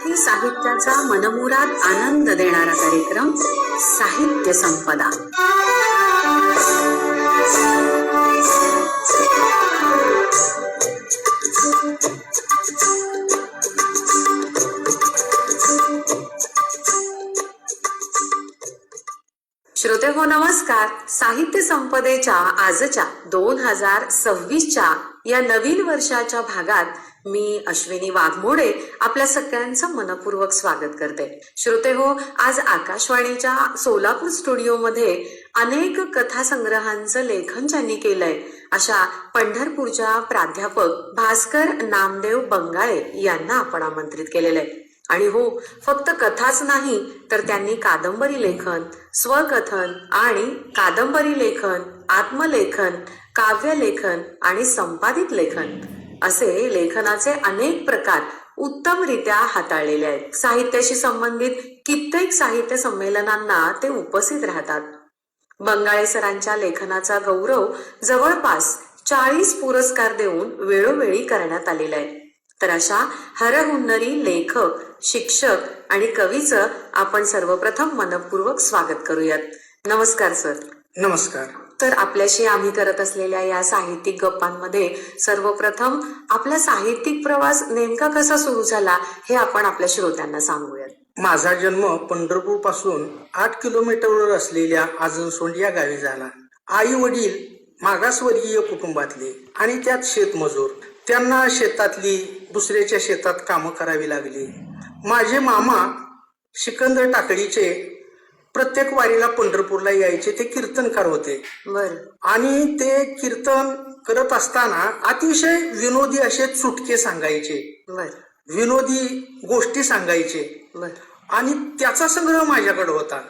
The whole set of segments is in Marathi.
मराठी साहित्याचा मनमुराद आनंद देणारा कार्यक्रम साहित्य संपदा. श्रोते हो नमस्कार. साहित्य संपदेच्या आजच्या दोन हजार सव्वीसच्या या नवीन वर्षाच्या भागात मी अश्विनी वाघमोडे आपल्या सगळ्यांचं मनपूर्वक स्वागत करते. श्रोते हो आज आकाशवाणीच्या सोलापूर स्टुडिओमध्ये अनेक कथासंग्रहांचं लेखन ज्यांनी केलंय अशा पंढरपूरच्या प्राध्यापक भास्कर नामदेव बंगाळे यांना आपण आमंत्रित केलेलं आहे आणि हो फक्त कथाच नाही तर त्यांनी कादंबरी लेखन स्वकथन आणि कादंबरी लेखन आत्मलेखन काव्यलेखन आणि संपादित लेखन असे लेखनाचे अनेक प्रकार उत्तमरित्या हाताळलेले आहेत. साहित्याशी संबंधित कित्येक साहित्य संमेलनांना ते उपस्थित राहतात. बंगाळे सरांच्या लेखनाचा गौरव जवळपास चाळीस पुरस्कार देऊन वेळोवेळी करण्यात आलेला आहे. तर अशा हरहुन्नरी लेखक शिक्षक आणि कवीचं आपण सर्वप्रथम मनपूर्वक स्वागत करूयात. नमस्कार सर. नमस्कार. तर आपल्याशी आम्ही करत असलेल्या या साहित्यिक गप्पांमध्ये सर्वप्रथम आपला साहित्यिक प्रवास नेमका कसा सुरू झाला हे आपण आपल्या श्रोत्यांना सांगूयात. माझा जन्म पंढरपूरपासून आठ किलोमीटरवर असलेल्या आजनसोंड या गावी झाला. आई वडील मागासवर्गीय कुटुंबातले आणि त्यात शेतमजूर. त्यांना शेतातली दुसऱ्याच्या शेतात कामं करावी लागली. माझे मामा सिकंदर टाकडीचे प्रत्येक वारीला पंढरपूरला यायचे ते कीर्तनकार होते. आणि ते कीर्तन करत असताना अतिशय विनोदी असे चुटके सांगायचे. विनोदी गोष्टी सांगायचे. आणि त्याचा संग्रह माझ्याकडे होता.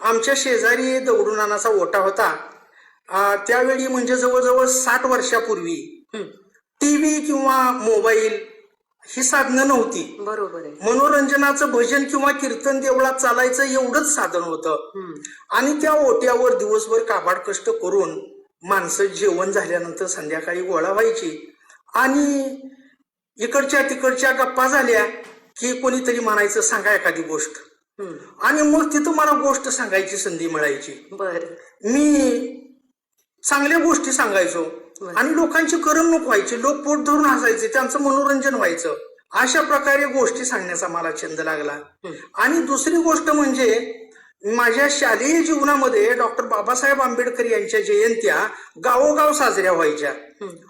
आमच्या शेजारी दगडूनानाचा ओटा होता. त्यावेळी म्हणजे जवळजवळ साठ वर्षापूर्वी. टीव्ही किंवा मोबाईल ही साधनं नव्हती. बरोबर आहे. मनोरंजनाचं भजन किंवा कीर्तन देवळात चालायचं एवढंच साधन होतं. आणि त्या ओट्यावर दिवसभर काबाड कष्ट करून माणसं जेवण झाल्यानंतर संध्याकाळी गोळा व्हायची. आणि इकडच्या तिकडच्या गप्पा झाल्या की कोणीतरी म्हणायचं सांगा एखादी गोष्ट. आणि मग तिथं मला गोष्ट सांगायची संधी मिळायची. बर. मी चांगल्या गोष्टी सांगायचो. आणि लोकांची करमणूक व्हायची लोक पोट धरून हसायचे त्यांचं मनोरंजन व्हायचं. अशा प्रकारे गोष्टी सांगण्याचा मला छंद लागला. आणि दुसरी गोष्ट म्हणजे माझ्या शालेय जीवनामध्ये डॉक्टर बाबासाहेब आंबेडकर यांच्या जयंत्या गावोगाव साजऱ्या व्हायच्या.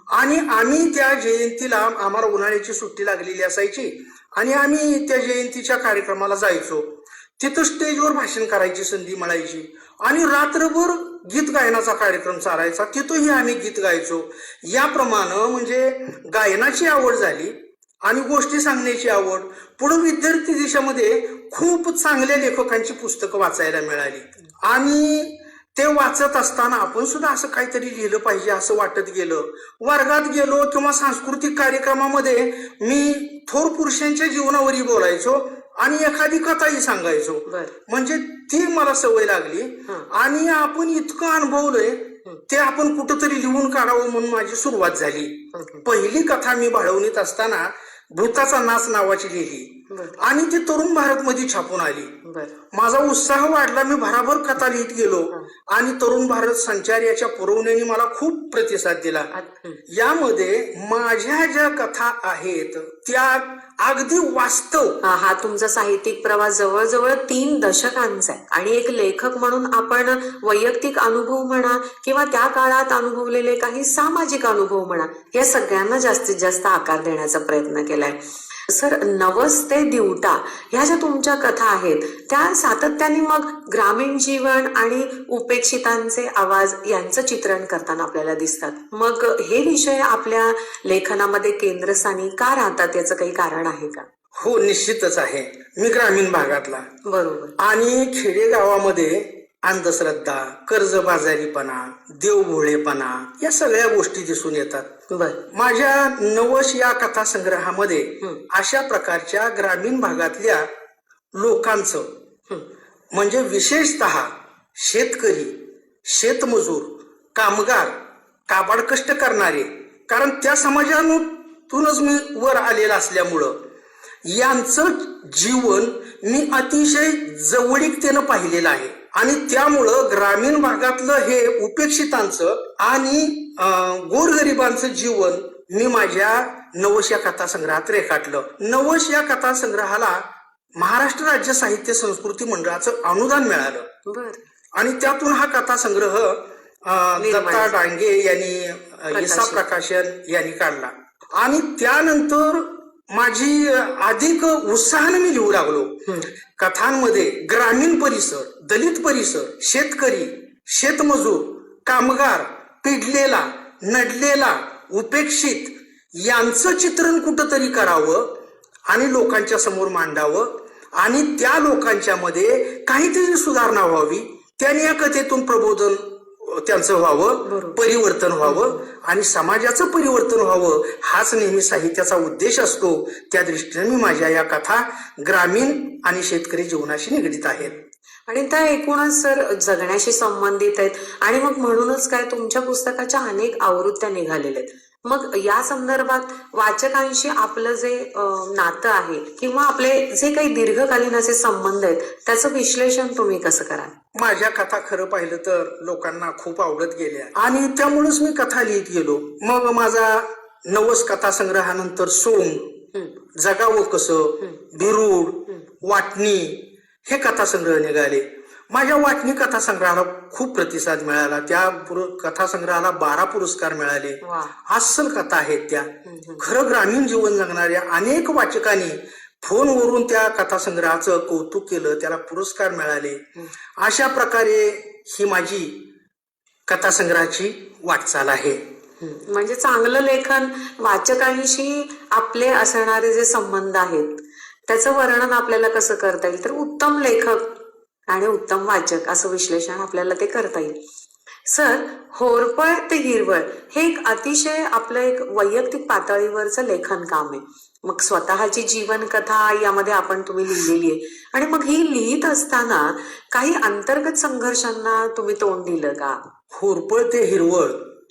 आणि आम्ही त्या जयंतीला आम्हाला उन्हाळ्याची सुट्टी लागलेली असायची आणि आम्ही त्या जयंतीच्या कार्यक्रमाला जायचो. तिथं स्टेजवर भाषण करायची संधी मिळायची. आणि रात्रभर गीत गायनाचा कार्यक्रम चालायचा तिथंही आम्ही गीत गायचो. याप्रमाणे म्हणजे गायनाची आवड झाली आणि गोष्टी सांगण्याची आवड. पुढे विद्यार्थी देशामध्ये खूप चांगल्या लेखकांची पुस्तकं वाचायला मिळाली. आणि ते वाचत असताना आपण सुद्धा असं काहीतरी लिहिलं पाहिजे असं वाटत गेलं. वर्गात गेलो किंवा सांस्कृतिक कार्यक्रमामध्ये मी थोर पुरुषांच्या जीवनावरही बोलायचो आणि एखादी कथाही सांगायचो. म्हणजे ती मला सवय लागली. आणि आपण इतकं अनुभवलंय. ते आपण कुठंतरी लिहून काढावं म्हणून माझी सुरुवात झाली. पहिली कथा मी बाळवणीत असताना भूताचा नाच नावाची लिहिली. आणि ती तरुण भारत मध्ये छापून आली. माझा उत्साह वाढला मी भराभर कथा लिहित गेलो. आणि तरुण भारत संचार याच्या पुरवण्याने मला खूप प्रतिसाद दिला. यामध्ये माझ्या ज्या कथा आहेत त्या अगदी वास्तव. हा तुमचा साहित्यिक प्रवास जवळजवळ तीन दशकांचा आहे. आणि एक लेखक म्हणून आपण वैयक्तिक अनुभव म्हणा किंवा त्या काळात अनुभवलेले काही सामाजिक अनुभव म्हणा या सगळ्यांना जास्तीत जास्त आकार देण्याचा प्रयत्न केलाय. सर नवस ते दिवटा ह्या ज्या तुमच्या कथा आहेत त्या सातत्याने मग ग्रामीण जीवन आणि उपेक्षितांचे आवाज यांचं चित्रण करताना आपल्याला दिसतात. मग हे विषय आपल्या लेखनामध्ये केंद्रस्थानी का राहतात याचं काही कारण आहे का? हो निश्चितच आहे. मी ग्रामीण भागातला. बरोबर. आणि खेडेगावामध्ये अंधश्रद्धा कर्जबाजारीपणा देवभोळेपणा या सगळ्या गोष्टी दिसून येतात. बर. माझ्या नवश या कथा संग्रहामध्ये हं. अशा प्रकारच्या ग्रामीण भागातल्या लोकांचं हं, म्हणजे विशेषतः शेतकरी शेतमजूर कामगार काबाड कष्ट करणारे कारण त्या समाजातूनच मी वर आलेला असल्यामुळं यांचं जीवन मी अतिशय जवळीकतेनं पाहिलेलं आहे. आणि त्यामुळं ग्रामीण भागातलं हे उपेक्षितांचं आणि गोरगरिबांचं जीवन मी माझ्या नवश या कथासंग्रहात रेखाटलं. नवश या कथासंग्रहाला महाराष्ट्र राज्य साहित्य संस्कृती मंडळाचं अनुदान मिळालं. आणि त्यातून हा कथासंग्रह अं, निर्माण दत्ता. डांगे यांनी इसा प्रकाशन. यांनी काढला. आणि त्यानंतर माझी अधिक उत्साहाने मी लिहू लागलो. कथांमध्ये ग्रामीण परिसर दलित परिसर शेतकरी शेतमजूर कामगार पिडलेला नडलेला उपेक्षित यांचं चित्रण कुठंतरी करावं आणि लोकांच्या समोर मांडावं आणि त्या लोकांच्या मध्ये काहीतरी सुधारणा व्हावी त्याने या कथेतून प्रबोधन त्यांचं व्हावं. परिवर्तन व्हावं आणि समाजाचं परिवर्तन व्हावं हाच नेहमी साहित्याचा उद्देश असतो. त्या दृष्टीने मी माझ्या या कथा ग्रामीण आणि शेतकरी जीवनाशी निगडीत आहेत. आणि त्या एकूणच सर जगण्याशी संबंधित आहेत. आणि मग म्हणूनच काय तुमच्या पुस्तकाच्या अनेक आवृत्त्या निघालेल्या आहेत. मग या संदर्भात वाचकांशी आपलं जे नातं आहे किंवा आपले जे काही दीर्घकालीन असे संबंध आहेत त्याचं विश्लेषण तुम्ही कसं कराल? माझ्या कथा खरं पाहिलं तर लोकांना खूप आवडत गेल्या. आणि त्यामुळेच मी कथा लिहित गेलो. मग माझा नवस कथा संग्रहानंतर सोंग हं, जगावं कसं बिरूड वाटणी हे कथासंग्रह निघाले. माझ्या वाटणी कथासंग्रहाला खूप प्रतिसाद मिळाला. त्या पुर- कथासंग्रहाला बारा पुरस्कार मिळाले. अस्सल कथा आहेत त्या. खरं ग्रामीण जीवन जगणाऱ्या अनेक वाचकांनी फोनवरून त्या कथासंग्रहाचं कौतुक केलं त्याला पुरस्कार मिळाले. अशा प्रकारे ही माझी कथासंग्रहाची वाटचाल आहे. म्हणजे चांगलं लेखन वाचकांशी आपले असणारे जे संबंध आहेत त्याचं वर्णन आपल्याला कसं करता येईल? तर उत्तम लेखक आणि उत्तम वाचक असं विश्लेषण आपल्याला ते करता येईल. सर होरपळ ते हिरवळ हे एक अतिशय आपलं एक वैयक्तिक पातळीवरचं लेखन काम आहे. मग स्वतःची जीवन कथा यामध्ये आपण तुम्ही लिहिलेली आहे. आणि मग ही लिहित असताना काही अंतर्गत संघर्षांना तुम्ही तोंड दिलं का? होरपळ ते हिरवळ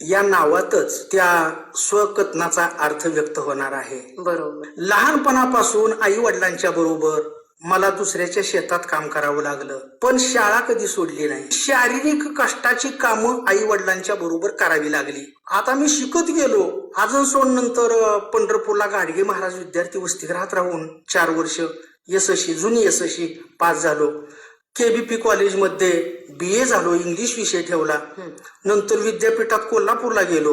या नावातच त्या स्वकथनाचा अर्थ व्यक्त होणार आहे. बरोबर. लहानपणापासून आई वडिलांच्या बरोबर मला दुसऱ्याच्या शेतात काम करावं लागलं. पण शाळा कधी सोडली नाही. शारीरिक कष्टाची कामं आई वडिलांच्या बरोबर करावी लागली. आता मी शिकत गेलो. अजून सोड नंतर पंढरपूरला गाडगे महाराज विद्यार्थी वसतिगृहात राहून चार वर्ष यशस्वी जुनी यशस्वी पास झालो. केबीपी कॉलेजमध्ये बी ए झालो इंग्लिश विषय ठेवला. नंतर विद्यापीठात कोल्हापूरला गेलो.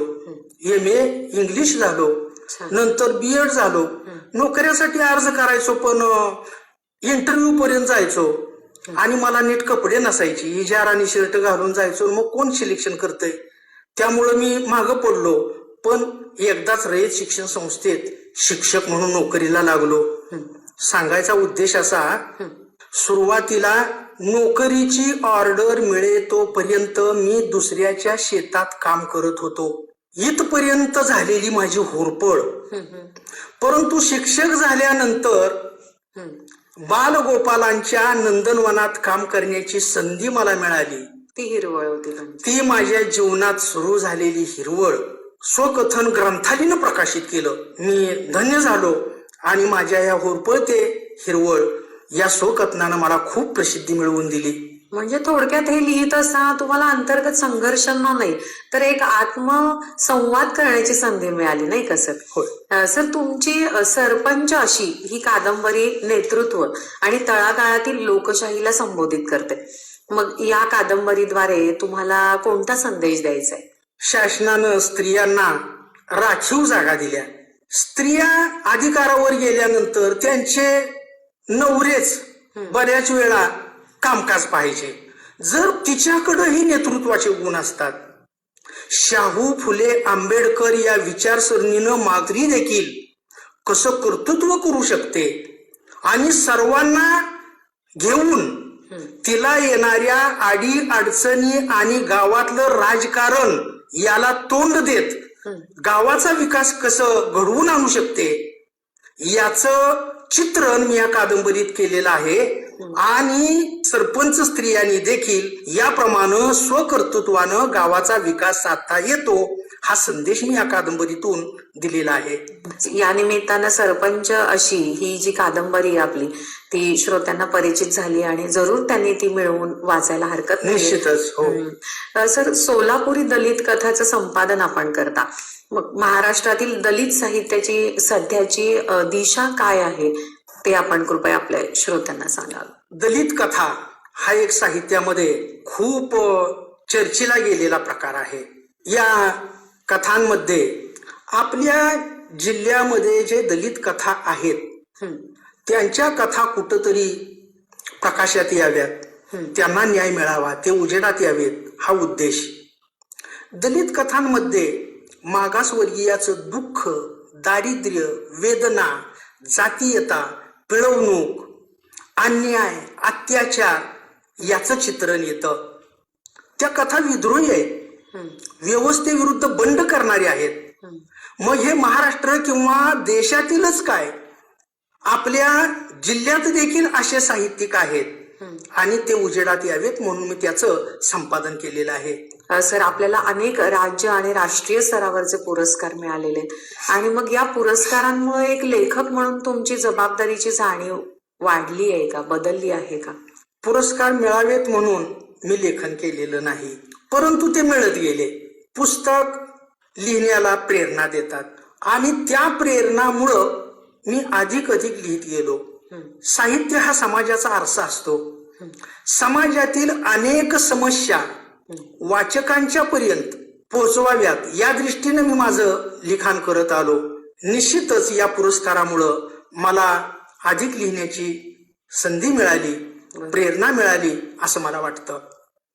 एम ए इंग्लिश झालो. नंतर बी एड झालो. नोकऱ्यासाठी अर्ज करायचो पण इंटरव्ह्यू पर्यंत जायचो. आणि मला नीट कपडे नसायचे. इजार आणि शर्ट घालून जायचो मग कोण सिलेक्शन करतंय? त्यामुळं मी मागं पडलो. पण एकदाच रयत शिक्षण संस्थेत शिक्षक म्हणून नोकरीला लागलो. सांगायचा उद्देश असा सुरुवातीला नोकरीची ऑर्डर मिळे तोपर्यंत मी दुसऱ्याच्या शेतात काम करत होतो. इथपर्यंत झालेली माझी होरपळ. परंतु शिक्षक झाल्यानंतर बालगोपालांच्या नंदनवनात काम करण्याची संधी मला मिळाली. ती हिरवळ होती ती माझ्या जीवनात सुरू झालेली हिरवळ स्वकथन ग्रंथालीनं प्रकाशित केलं. मी धन्य झालो आणि माझ्या या होरपळते हिरवळ या स्वकथनानं मला खूप प्रसिद्धी मिळवून दिली. म्हणजे थोडक्यात हे लिहित असताना तुम्हाला अंतर्गत संघर्षांना नाही तर एक आत्मसंवाद करण्याची संधी मिळाली नाही का सर? होय. सर तुमची सरपंच अशी ही कादंबरी नेतृत्व आणि तळागाळातील लोकशाहीला संबोधित करते. मग या कादंबरीद्वारे तुम्हाला कोणता संदेश द्यायचा आहे? शासनानं स्त्रियांना राखीव जागा दिल्या. स्त्रिया अधिकारावर गेल्यानंतर त्यांचे नवरेच बऱ्याच वेळा कामकाज पाहिजे. जर तिच्याकडंही नेतृत्वाचे गुण असतात. शाहू फुले आंबेडकर या विचारसरणीनं माधुरी देखील कसं कर्तृत्व करू शकते? आणि सर्वांना घेऊन तिला येणाऱ्या आडी अडचणी आणि गावातलं राजकारण याला तोंड देत गावाचा विकास कसं घडवून आणू शकते? याचं चित्रण मी या कादंबरीत केलेलं आहे. आणि सरपंच स्त्रियांनी देखील याप्रमाणे स्वकर्तृत्वानं गावाचा विकास साधता येतो हा संदेश मी या कादंबरीतून दिलेला आहे. या निमित्तानं सरपंच अशी ही जी कादंबरी आहे आपली ती श्रोत्यांना परिचित झाली आणि जरूर त्यांनी ती मिळवून वाचायला हरकत नाही. निश्चितच हो. सर सोलापुरी दलित कथाचं संपादन आपण करता. मग महाराष्ट्रातील दलित साहित्याची सध्याची दिशा काय आहे? ते आपण कृपया आपल्या श्रोत्यांना सांगाल. दलित कथा हा एक साहित्यामध्ये खूप चर्चेला गेलेला प्रकार आहे. या कथांमध्ये आपल्या जिल्ह्यामध्ये जे दलित कथा आहेत त्यांच्या कथा कुठंतरी प्रकाशात याव्यात त्यांना न्याय मिळावा ते उजेडात यावेत हा उद्देश. दलित कथांमध्ये मागासवर्गीयाचं दुःख दारिद्र्य वेदना जातीयता पिळवणूक अन्याय अत्याचार याचं चित्रण येतं. त्या कथा विद्रोही आहेत. व्यवस्थेविरुद्ध बंड करणारे आहेत. मग हे महाराष्ट्र किंवा देशातीलच काय? आपल्या जिल्ह्यात देखील असे साहित्यिक आहेत. आणि ते उजेडात यावेत म्हणून मी त्याचं संपादन केलेलं आहे. सर आपल्याला अनेक राज्य आणि राष्ट्रीय स्तरावरचे पुरस्कार मिळालेले आणि मग या पुरस्कारांमुळे एक लेखक म्हणून तुमची जबाबदारीची जाणीव वाढली आहे का? बदलली आहे का? पुरस्कार मिळावेत म्हणून मी लेखन केलेलं नाही परंतु ते मिळत गेले. पुस्तक लिहिण्याला प्रेरणा देतात. आणि त्या प्रेरणामुळं मी अधिक अधिक लिहित गेलो. साहित्य हा समाजाचा आरसा असतो. समाजातील अनेक समस्या वाचकांच्या पर्यंत पोहोचवाव्यात या दृष्टीने मी माझं लिखाण करत आलो. निश्चितच या पुरस्कारामुळं मला अधिक लिहिण्याची संधी मिळाली प्रेरणा मिळाली असं मला वाटतं.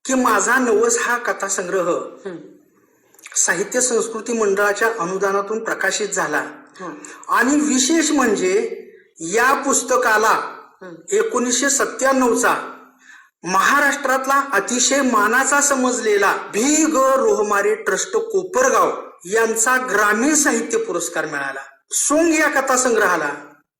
की माझा नवस हा कथासंग्रह साहित्य संस्कृती मंडळाच्या अनुदानातून प्रकाशित झाला. आणि विशेष म्हणजे या पुस्तकाला एकोणीसशे सत्त्याण्णवचा महाराष्ट्रातला अतिशय मानाचा समजलेला भी ग रोहमारे ट्रस्ट कोपरगाव यांचा ग्रामीण साहित्य पुरस्कार मिळाला. सोंग या कथासंग्रहाला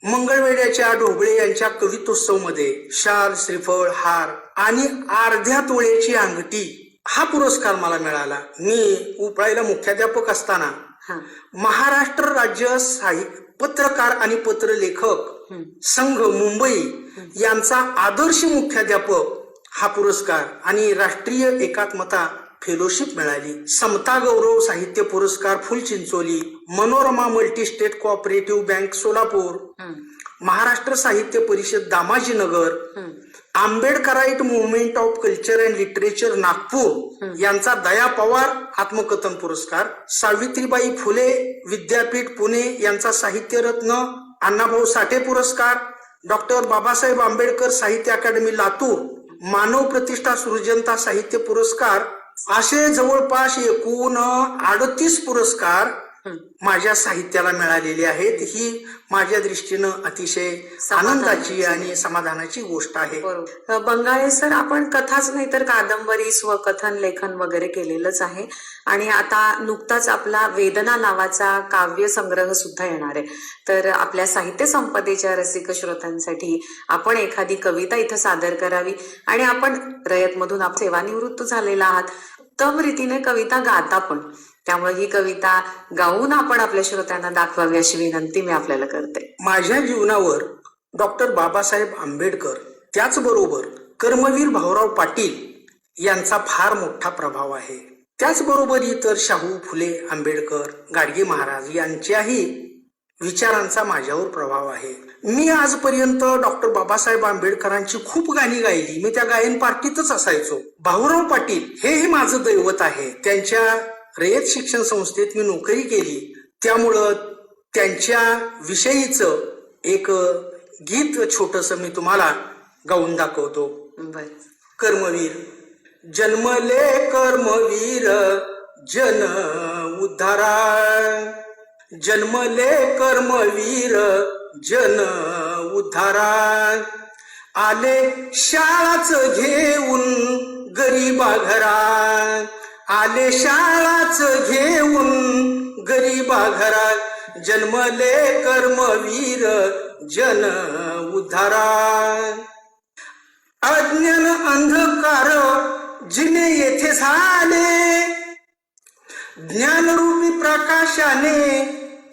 मंगळवेड्याच्या ढोबळे यांच्या कवितोत्सवमध्ये शाल श्रीफळ हार आणि अर्ध्या तोळ्याची अंगठी हा पुरस्कार मला मिळाला. मी उपळाईला मुख्याध्यापक असताना महाराष्ट्र राज्य साहित्य पत्रकार आणि पत्रलेखक संघ मुंबई यांचा आदर्श मुख्याध्यापक हा पुरस्कार आणि राष्ट्रीय एकात्मता फेलोशिप मिळाली. समता गौरव साहित्य पुरस्कार Phulchincholi Manorama multi state cooperative bank Solapur Maharashtra साहित्य परिषद Damajinagar Ambedkarite movement of culture and literature Nagpur यांचा दया पवार आत्मकथन पुरस्कार सावित्रीबाई फुले विद्यापीठ पुणे यांचा साहित्यरत्न अण्णाभाऊ साठे पुरस्कार डॉक्टर बाबासाहेब आंबेडकर साहित्य अकादमी लातूर मानव प्रतिष्ठा सृजनता साहित्य पुरस्कार असे जवळपास एकूण अडतीस पुरस्कार माझ्या साहित्याला मिळालेले आहेत ही माझ्या दृष्टीनं अतिशय आनंदाची आणि समाधानाची गोष्ट आहे. बंगाळे सर आपण कथाच नाही तर कादंबरी स्वकथन लेखन वगैरे केलेलंच आहे. आणि आता नुकताच आपला वेदना नावाचा काव्य संग्रह सुद्धा येणार आहे. तर आपल्या साहित्य संपदेच्या रसिक श्रोत्यांसाठी आपण एखादी कविता इथं सादर करावी. आणि आपण रयतमधून आप सेवानिवृत्त झालेला आहात. उत्तम रीतीने कविता गाता पण. त्यामुळे ही कविता गाऊन आपण आपल्या श्रोत्यांना दाखवावी अशी विनंती मी आपल्याला करते. माझ्या जीवनावर डॉक्टर बाबासाहेब आंबेडकर त्याचबरोबर कर्मवीर भाऊराव पाटील यांचा फार मोठा प्रभाव आहे. त्याचबरोबर इतर शाहू फुले आंबेडकर गाडगे महाराज यांच्याही विचारांचा माझ्यावर प्रभाव आहे. मी आजपर्यंत डॉक्टर बाबासाहेब आंबेडकरांची खूप गाणी गायली. मी त्या गायन पार्टीतच असायचो. भाऊराव पाटील हे माझं दैवत आहे. त्यांच्या रयत शिक्षण संस्थेत मी नोकरी केली. त्यामुळं त्यांच्या विषयीचं एक गीत छोटस मी तुम्हाला गाऊन दाखवतो. कर्मवीर. जन्मले कर्मवीर जन उद्धारा जन्मले कर्मवीर जन उद्धारा आले शाळाच घेऊन गरीबा घरा आले शाळाच घेऊन गरीबा घरात. जन्मले कर्मवीर जन उद्धारा अज्ञान अंधकार जिने येथे झाले. ज्ञानरूपी प्रकाशाने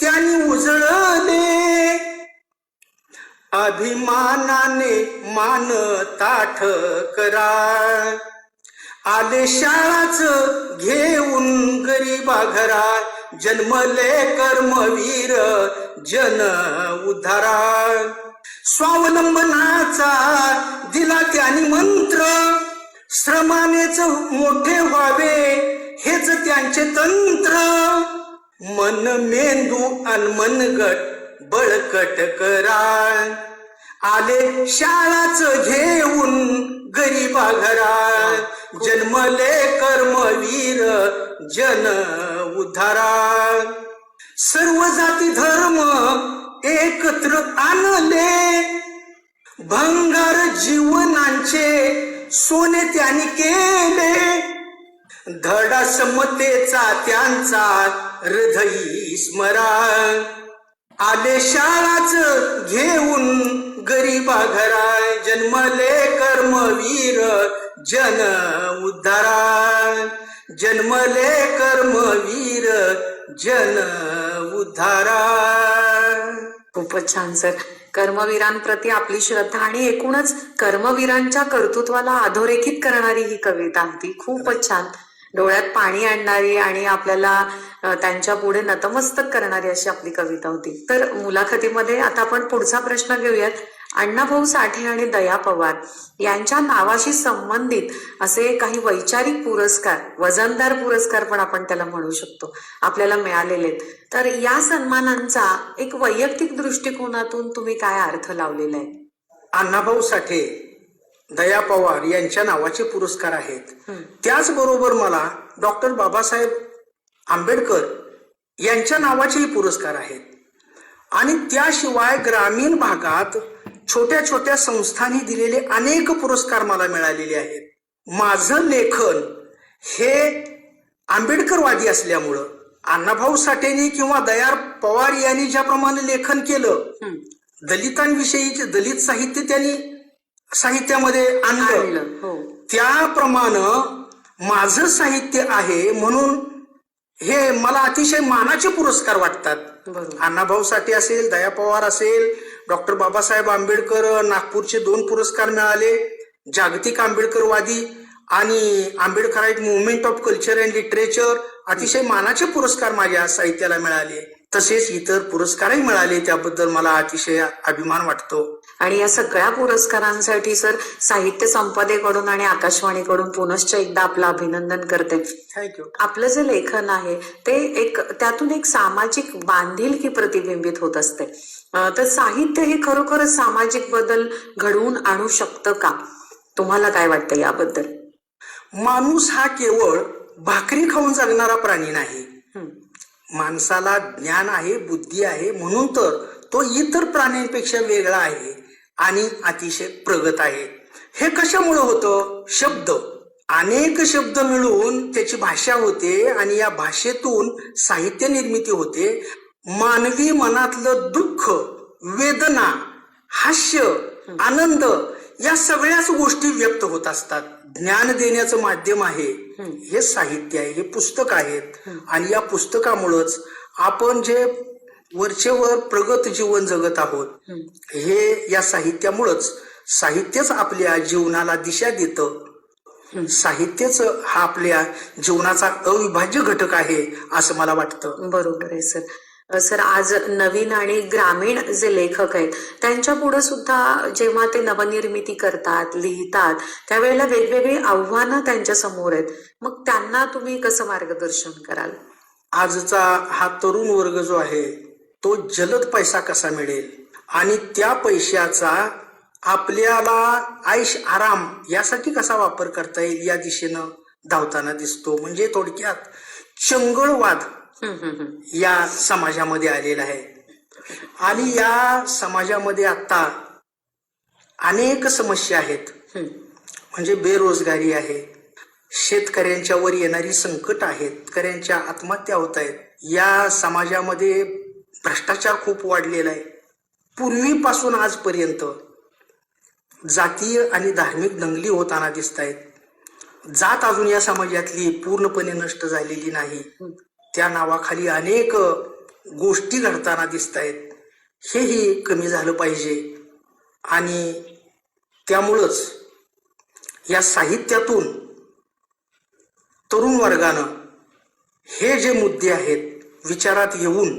त्यांनी उजळले. अभिमानाने मान ताठ करा. आले घेऊन गरीबा घरा जन्मले कर्मवीर जन उद्धारा स्वावलंबनाचा दिला त्यानी मंत्र. श्रमानेच मोठे व्हावे हेच त्यांचे तंत्र. मन मेंदू अन मनगट बळकट करा. आले शाळाच घेऊन गरीबा घरात जन्मले कर्मवीर जन उद्धारा सर्व जाती धर्म एकत्र आणले. भंगार जीवनांचे सोने त्यांनी केले. धडा समतेचा त्यांचा हृदयी स्मरण आले शाळाच घेऊन गरीबा घराय जन्मले कर्मवीर जन उद्धारा जन्मले कर्मवीर जन उद्धारा खूपच छान सर. कर्मवीरांप्रती आपली श्रद्धा आणि एकूणच कर्मवीरांच्या कर्तृत्वाला अधोरेखित करणारी ही कविता होती खूपच छान. डोळ्यात पाणी आणणारी आणि आपल्याला त्यांच्या पुढे नतमस्तक करणारी अशी आपली कविता होती. तर मुलाखतीमध्ये आता आपण पुढचा प्रश्न घेऊयात. अण्णाभाऊ साठे आणि दया पवार यांच्या नावाशी संबंधित असे काही वैचारिक पुरस्कार वजनदार पुरस्कार पण आपण त्याला म्हणू शकतो आपल्याला मिळालेले तर या सन्मानांचा एक वैयक्तिक दृष्टिकोनातून तुम्ही काय अर्थ लावलेला आहे? अण्णाभाऊ साठे दया पवार यांच्या नावाचे पुरस्कार आहेत. त्याचबरोबर मला डॉक्टर बाबासाहेब आंबेडकर यांच्या नावाचेही पुरस्कार आहेत आणि त्याशिवाय ग्रामीण भागात छोट्या छोट्या संस्थांनी दिलेले अनेक पुरस्कार मला मिळालेले आहेत माझं लेखन हे आंबेडकरवादी असल्यामुळं अण्णाभाऊ साठेंनी किंवा दयार पवार यांनी ज्याप्रमाणे लेखन केलं. दलितांविषयीचे दलित साहित्य त्यांनी साहित्यामध्ये आणलं आणलं हो. त्याप्रमाणे माझं साहित्य आहे म्हणून हे मला अतिशय मानाचे पुरस्कार वाटतात. अण्णाभाऊ साठे असेल दया पवार असेल डॉक्टर बाबासाहेब आंबेडकर नागपूरचे दोन पुरस्कार मिळाले जागतिक आंबेडकरवादी आणि Ambedkarite movement of culture and literature अतिशय मानाचे पुरस्कार माझ्या साहित्याला मिळाले. तसेच इतर पुरस्कारही मिळाले त्याबद्दल मला अतिशय अभिमान वाटतो. आणि या सगळ्या पुरस्कारांसाठी सर साहित्य संपदेकडून आणि आकाशवाणीकडून पुनश्च एकदा आपलं अभिनंदन करते. थँक्यू आपलं जे लेखन आहे ते एक त्यातून एक सामाजिक बांधिलकी प्रतिबिंबित होत असते. तर साहित्य हे खरोखरच सामाजिक बदल घडवून आणू शकतं का? तुम्हाला काय वाटतं याबद्दल? माणूस हा केवळ भाकरी खाऊन जगणारा प्राणी नाही. माणसाला ज्ञान आहे बुद्धी आहे म्हणून तर तो इतर प्राण्यांपेक्षा वेगळा आहे आणि अतिशय प्रगत आहे. हे कशामुळं होतं? शब्द. अनेक शब्द मिळून त्याची भाषा होते आणि या भाषेतून साहित्य निर्मिती होते. मानवी मनातलं दुःख वेदना हास्य आनंद या सगळ्याच गोष्टी व्यक्त होत असतात. ज्ञान देण्याचं माध्यम आहे. हे साहित्य आहे हे पुस्तक आहेत. आणि या पुस्तकामुळंच आपण जे वरचेवर प्रगत जीवन जगत आहोत हं. या साहित्यामुळंच साहित्यच आपल्या जीवनाला दिशा देतं. साहित्यच हा आपल्या जीवनाचा अविभाज्य घटक आहे असं मला वाटतं. बरोबर आहे सर. सर आज नवीन आणि ग्रामीण जे लेखक आहेत त्यांच्या पुढे सुद्धा जेव्हा ते नवनिर्मिती करतात लिहितात त्यावेळेला वेगवेगळी आव्हानं त्यांच्यासमोर आहेत. मग त्यांना तुम्ही कसं मार्गदर्शन कराल? आजचा हा तरुण वर्ग जो आहे तो जलद पैसा कसा मिळेल? आणि त्या पैशाचा आपल्याला आयुष आराम यासाठी कसा वापर करता येईल या दिशेनं धावताना दिसतो. म्हणजे थोडक्यात चंगळवाद या समाजामध्ये आलेला आहे. आणि या समाजामध्ये आता अनेक समस्या आहेत. म्हणजे बेरोजगारी आहे. शेतकऱ्यांच्यावर येणारी संकट आहेत. शेतकऱ्यांच्या आत्महत्या होत आहेत. या समाजामध्ये भ्रष्टाचार खूप वाढलेला आहे. पूर्वीपासून आजपर्यंत जातीय आणि धार्मिक दंगली होताना दिसत आहेत जात अजून या समाजातली पूर्णपणे नष्ट झालेली नाही. त्या नावाखाली अनेक गोष्टी घडताना दिसत आहेत हेही कमी झालं पाहिजे. आणि त्यामुळंच या साहित्यातून तरुण वर्गानं हे जे मुद्दे आहेत विचारात येऊन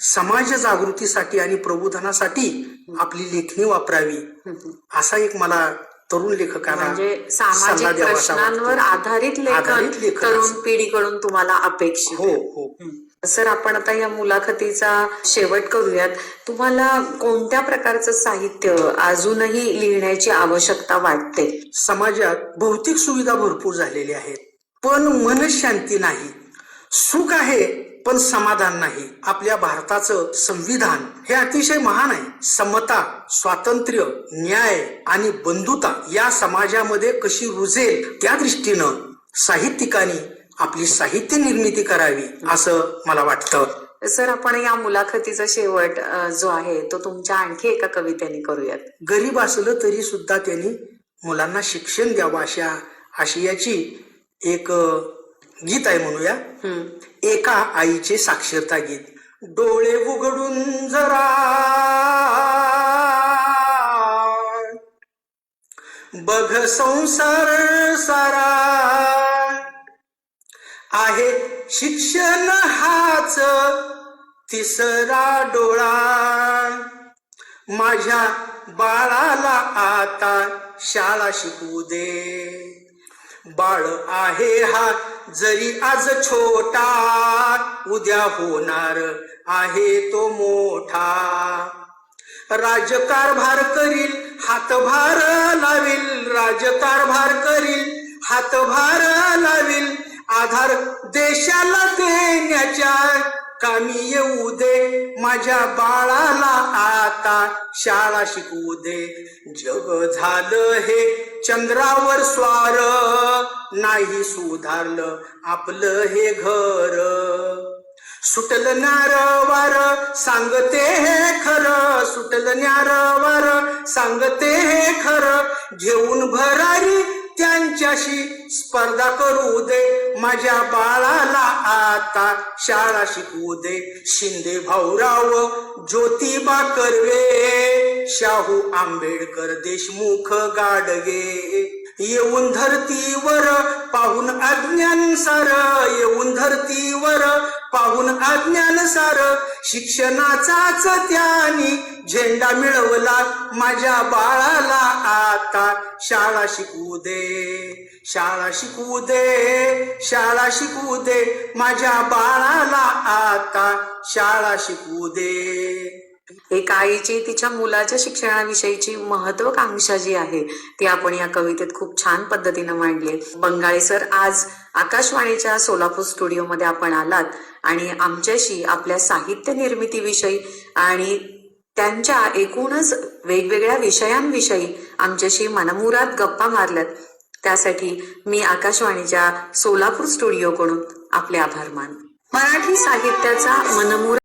समाज जागृतीसाठी आणि प्रबोधनासाठी आपली लेखणी वापरावी असा एक मला तरुण लेखकाला म्हणजे सामाजिक प्रश्नांवर. आधारित लेखन तरुण. पिढीकडून तुम्हाला अपेक्षित हो. हो सर आपण आता या मुलाखतीचा शेवट करूयात तुम्हाला कोणत्या प्रकारचं साहित्य अजूनही लिहिण्याची आवश्यकता वाटते समाजात भौतिक सुविधा भरपूर झालेल्या आहेत पण मनशांती नाही सुख आहे पण समाधान नाही. आपल्या भारताचं संविधान हे अतिशय महान आहे. समता स्वातंत्र्य न्याय आणि बंधुता या समाजामध्ये कशी रुजेल त्या दृष्टीनं साहित्यिकांनी आपली साहित्य निर्मिती करावी असं मला वाटतं. सर आपण या मुलाखतीचा शेवट जो आहे तो तुमच्या आणखी एका कवितेने करूयात. गरीब असलं तरी सुद्धा त्यांनी मुलांना शिक्षण द्यावं अशा आशयाची एक गीत आहे म्हणूया. एका आईचे साक्षरता गीत डोळे उघडून जरा बघ संसार सारा. आहे शिक्षण हाच तिसरा डोळा. माझ्या बाळाला आता शाळा शिकू दे. बाळ आहे हा जरी आज छोटा उद्या होणार आहे तो मोठा. राजकारभार करील हातभार लावील राजकारभार करील हातभार लावील. आधार देशाला देण्याच्या कामी येऊ दे माझ्या बाळाला आता शाळा शिकू दे. जग झालं हे चंद्रावर स्वार. नाही सुधारलं आपलं हे घर. सुटल न्यार वार सांगते हे खरं. सुटल न्यारवार सांगते हे खरं. घेऊन भरारी त्यांच्याशी स्पर्धा करू दे. माझ्या बाळाला आता शाळा शिकवू दे. शिंदे भाऊराव ज्योतिबा कर्वे शाहू आंबेडकर देशमुख गाडगे. येऊन धरतीवर पाहून अज्ञान सार येऊन धरतीवर पाहून अज्ञान सार. शिक्षणाचाच त्यानी झेंडा मिळवला माझ्या बाळाला आता. शाळा शिकू दे शाळा शिकू दे शाळा शिकू दे माझ्या बाळाला आता. शाळा शिकू दे. एक आईची तिच्या मुलाच्या शिक्षणाविषयीची महत्वाकांक्षा जी आहे ती आपण या कवितेत खूप छान पद्धतीनं मांडली बंगाळी सर आज आकाशवाणीच्या सोलापूर स्टुडिओमध्ये आपण आलात आणि आमच्याशी आपल्या साहित्य निर्मितीविषयी आणि त्यांच्या एकूणच वेगवेगळ्या विषयांविषयी आमच्याशी मनमुरात गप्पा मारल्यात. त्यासाठी मी आकाशवाणीच्या सोलापूर स्टुडिओकडून आपले आभार मान मराठी साहित्याचा मनमुरा